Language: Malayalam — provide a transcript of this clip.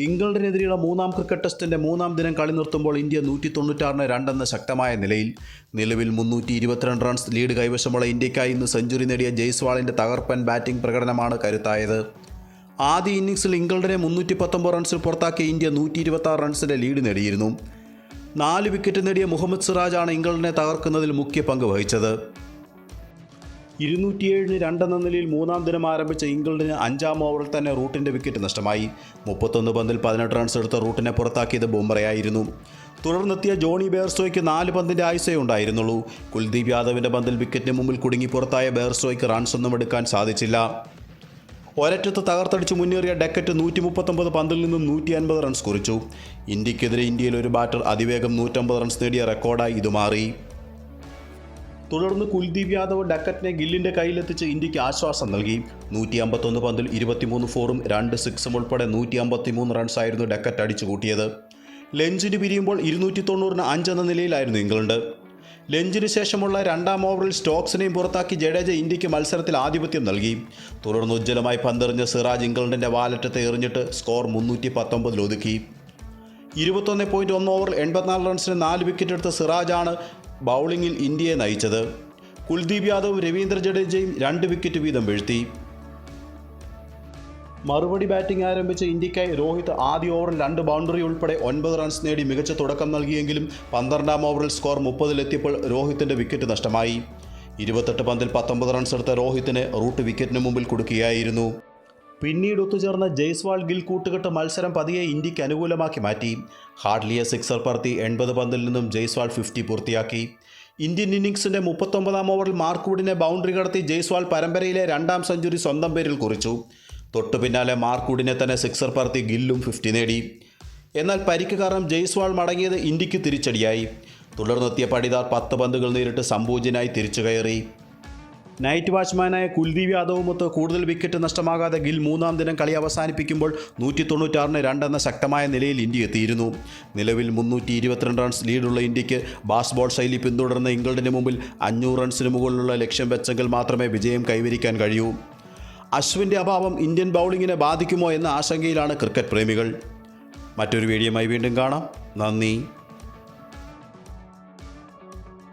ഇംഗ്ലണ്ടിനെതിരെയുള്ള മൂന്നാം ക്രിക്കറ്റ് ടെസ്റ്റിന്റെ മൂന്നാം ദിനം കളി നിർത്തുമ്പോൾ ഇന്ത്യ നൂറ്റി തൊണ്ണൂറ്റാറിന് രണ്ടെന്ന ശക്തമായ നിലയിൽ. നിലവിൽ മുന്നൂറ്റി ഇരുപത്തിരണ്ട് റൺസ് ലീഡ് കൈവശമുള്ള ഇന്ത്യക്കായി ഇന്ന് സെഞ്ചുറി നേടിയ ജയ്സ്വാളിന്റെ തകർപ്പൻ ബാറ്റിംഗ് പ്രകടനമാണ് കരുത്തായത്. ആദ്യ ഇന്നിംഗ്സിൽ ഇംഗ്ലണ്ടിനെ മുന്നൂറ്റി പത്തൊമ്പത് റൺസിൽ പുറത്താക്കിയ ഇന്ത്യ നൂറ്റി ഇരുപത്താറ് റൺസിന്റെ ലീഡ് നേടിയിരുന്നു. നാല് വിക്കറ്റ് നേടിയ മുഹമ്മദ് സിറാജാണ് ഇംഗ്ലണ്ടിനെ തകർക്കുന്നതിൽ മുഖ്യ പങ്ക് വഹിച്ചത്. ഇരുന്നൂറ്റിയേഴിന് രണ്ടെന്ന നിലയിൽ മൂന്നാം ദിനം ആരംഭിച്ച ഇംഗ്ലണ്ടിന് അഞ്ചാം ഓവറിൽ തന്നെ റൂട്ടിന്റെ വിക്കറ്റ് നഷ്ടമായി. മുപ്പത്തൊന്ന് പന്തിൽ പതിനെട്ട് റൺസ് എടുത്ത റൂട്ടിനെ പുറത്താക്കിയത് ബുംറയായിരുന്നു. തുടർന്നെത്തിയ ജോണി ബേർസോയ്ക്ക് നാല് പന്തിന്റെ ആയുസേ ഉണ്ടായിരുന്നുള്ളൂ. കുൽദീപ് യാദവിന്റെ പന്തിൽ വിക്കറ്റിന് മുമ്പിൽ കുടുങ്ങി പുറത്തായ ബേർസോയ്ക്ക് റൺസൊന്നും എടുക്കാൻ സാധിച്ചില്ല. ഒരറ്റത്ത് തകർത്തടിച്ച് മുന്നേറിയ ഡെക്കറ്റ് നൂറ്റി മുപ്പത്തൊമ്പത് പന്തിൽ നിന്നും നൂറ്റി അൻപത് റൺസ് കുറിച്ചു. ഇന്ത്യക്കെതിരെ ഇന്ത്യയിൽ ഒരു ബാറ്റർ അതിവേഗം നൂറ്റമ്പത് റൺസ് നേടിയ റെക്കോർഡായി ഇത് മാറി തുടർന്ന് കുൽദീപ് യാദവ് ഡക്കറ്റിനെ ഗില്ലിന്റെ കയ്യിലെത്തിച്ച് ഇന്ത്യയ്ക്ക് ആശ്വാസം നൽകി. നൂറ്റി അമ്പത്തൊന്ന് പന്തിൽ ഇരുപത്തിമൂന്ന് ഫോറും രണ്ട് സിക്സും ഉൾപ്പെടെ നൂറ്റി അമ്പത്തിമൂന്ന് റൺസായിരുന്നു ഡക്കറ്റ് അടിച്ചു കൂട്ടിയത് ലഞ്ചിന് പിരിയുമ്പോൾ ഇരുന്നൂറ്റി തൊണ്ണൂറിന് അഞ്ചെന്ന നിലയിലായിരുന്നു ഇംഗ്ലണ്ട്. ലഞ്ചിന് ശേഷമുള്ള രണ്ടാം ഓവറിൽ സ്റ്റോക്സിനെയും പുറത്താക്കി ജഡേജ ഇന്ത്യയ്ക്ക് മത്സരത്തിൽ ആധിപത്യം നൽകി. തുടർന്ന് ഉജ്ജ്വലമായി പന്തെറിഞ്ഞ സിറാജ് ഇംഗ്ലണ്ടിന്റെ വാലറ്റത്തെ എറിഞ്ഞിട്ട് സ്കോർ മുന്നൂറ്റി പത്തൊമ്പതിൽ ഒതുക്കി. ഇരുപത്തൊന്ന് പോയിന്റ് ഒന്ന് ഓവറിൽ എൺപത്തിനാല് റൺസിന് നാല് വിക്കറ്റ് എടുത്ത സിറാജാണ് ബൗളിംഗിൽ ഇന്ത്യയെ നയിച്ചത് കുൽദീപ് യാദവും രവീന്ദ്ര ജഡേജയും രണ്ട് വിക്കറ്റ് വീതം വീഴ്ത്തി. മറുപടി ബാറ്റിംഗ് ആരംഭിച്ച ഇന്ത്യക്കായി രോഹിത് ആദ്യ ഓവറിൽ രണ്ട് ബൗണ്ടറി ഉൾപ്പെടെ ഒൻപത് റൺസ് നേടി മികച്ച തുടക്കം നൽകിയെങ്കിലും പന്ത്രണ്ടാം ഓവറിൽ സ്കോർ മുപ്പതിലെത്തിയപ്പോൾ രോഹിത്തിന്റെ വിക്കറ്റ് നഷ്ടമായി. ഇരുപത്തെട്ട് പന്തിൽ പത്തൊമ്പത് റൺസ് എടുത്ത രോഹിത്തിന് റൂട്ട് വിക്കറ്റിന് മുമ്പിൽ കൊടുക്കുകയായിരുന്നു പിന്നീട് ഒത്തുചേർന്ന ജയ്സ്വാൾ ഗിൽ കൂട്ടുകെട്ട് മത്സരം പതിയെ ഇന്ത്യയ്ക്ക് അനുകൂലമാക്കി മാറ്റി. ഹാർഡ്ലിയെ സിക്സർ പറത്തി എൺപത് പന്തിൽ നിന്നും ജയ്സ്വാൾ ഫിഫ്റ്റി പൂർത്തിയാക്കി. ഇന്ത്യൻ ഇന്നിംഗ്സിന്റെ മുപ്പത്തൊമ്പതാം ഓവറിൽ മാർക്കൂഡിനെ ബൗണ്ടറി കടത്തി ജയ്സ്വാൾ പരമ്പരയിലെ രണ്ടാം സെഞ്ചുറി സ്വന്തം പേരിൽ കുറിച്ചു. തൊട്ടു പിന്നാലെ മാർക്കൂഡിനെ തന്നെ സിക്സർ പറത്തി ഗില്ലും ഫിഫ്റ്റി നേടി. എന്നാൽ പരിക്ക് കാരണം ജയ്സ്വാൾ മടങ്ങിയത് ഇന്ത്യയ്ക്ക് തിരിച്ചടിയായി. തുടർന്നെത്തിയ പടിദാർ പത്ത് പന്തുകൾ നേരിട്ട് സമ്പൂജ്യനായി തിരിച്ചു കയറി. നൈറ്റ് വാച്ച്മാനായ കുൽദീപ് യാദവുമൊത്ത് കൂടുതൽ വിക്കറ്റ് നഷ്ടമാകാതെ ഗിൽ മൂന്നാം ദിനം കളി അവസാനിപ്പിക്കുമ്പോൾ നൂറ്റി തൊണ്ണൂറ്റാറിന് രണ്ടെന്ന ശക്തമായ നിലയിൽ ഇന്ത്യ എത്തിയിരുന്നു. നിലവിൽ മുന്നൂറ്റി ഇരുപത്തിരണ്ട് റൺസ് ലീഡുള്ള ഇന്ത്യയ്ക്ക് ബാസ്ബോൾ ശൈലി പിന്തുടർന്ന ഇംഗ്ലണ്ടിന് മുമ്പിൽ അഞ്ഞൂറ് റൺസിന് മുകളിലുള്ള ലക്ഷ്യം വെച്ചെങ്കിൽ മാത്രമേ വിജയം കൈവരിക്കാൻ കഴിയൂ. അശ്വിന്റെ അഭാവം ഇന്ത്യൻ ബൗളിങ്ങിനെ ബാധിക്കുമോ എന്ന ആശങ്കയിലാണ് ക്രിക്കറ്റ് പ്രേമികൾ. മറ്റൊരു വീഡിയോയുമായി വീണ്ടും കാണാം. നന്ദി.